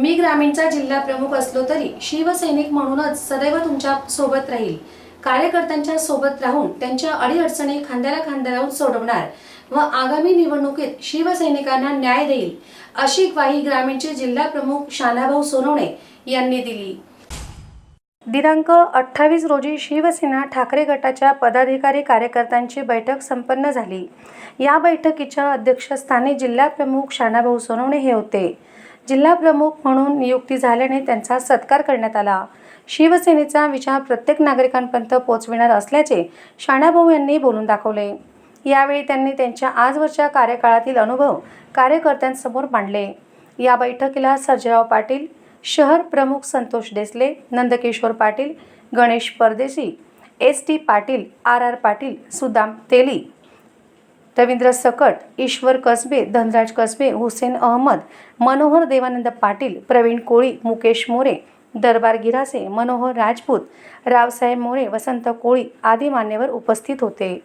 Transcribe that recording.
मी ग्रामीणचा जिल्हा प्रमुख असलो तरी शिवसैनिक म्हणूनच सदैव तुमच्यासोबत राहील. कार्यकर्त्यांच्या सोबत राहून त्यांच्या अडीअडचणी खांद्याला खांदा लावून सोडवणार व आगामी निवडणुकीत शिवसैनिकांना न्याय देईल अशी ग्वाही ग्रामीणचे जिल्हा प्रमुख शानाभाऊ सोनवणे यांनी दिली. दिनांक अठ्ठावीस रोजी शिवसेना ठाकरे गटाच्या पदाधिकारी कार्यकर्त्यांची बैठक संपन्न झाली. या बैठकीच्या अध्यक्षस्थानी जिल्हाप्रमुख शानाभाऊ सोनवणे हे होते. जिल्हाप्रमुख म्हणून नियुक्ती झाल्याने त्यांचा सत्कार करण्यात आला. शिवसेनेचा विचार प्रत्येक नागरिकांपर्यंत पोहोचविणार असल्याचे शाणाभाऊ यांनी बोलून दाखवले. यावेळी त्यांनी त्यांच्या आजवरच्या कार्यकाळातील अनुभव कार्यकर्त्यांसमोर मांडले. या बैठकीला सर्जेराव पाटील शहर प्रमुख Santosh Desale Nandkishor Patil Ganesh Pardeshi S T Patil R R Patil Sudam Teli Ravindra Sakat Ishwar Kasbe Dhanraj कसबे हुसेन अहमद मनोहर देवानंद पाटील प्रवीण कोळी मुकेश मोरे दरबार गिरासे मनोहर राजपूत रावसाहेब मोरे वसंत कोळी आदी मान्यवर उपस्थित होते.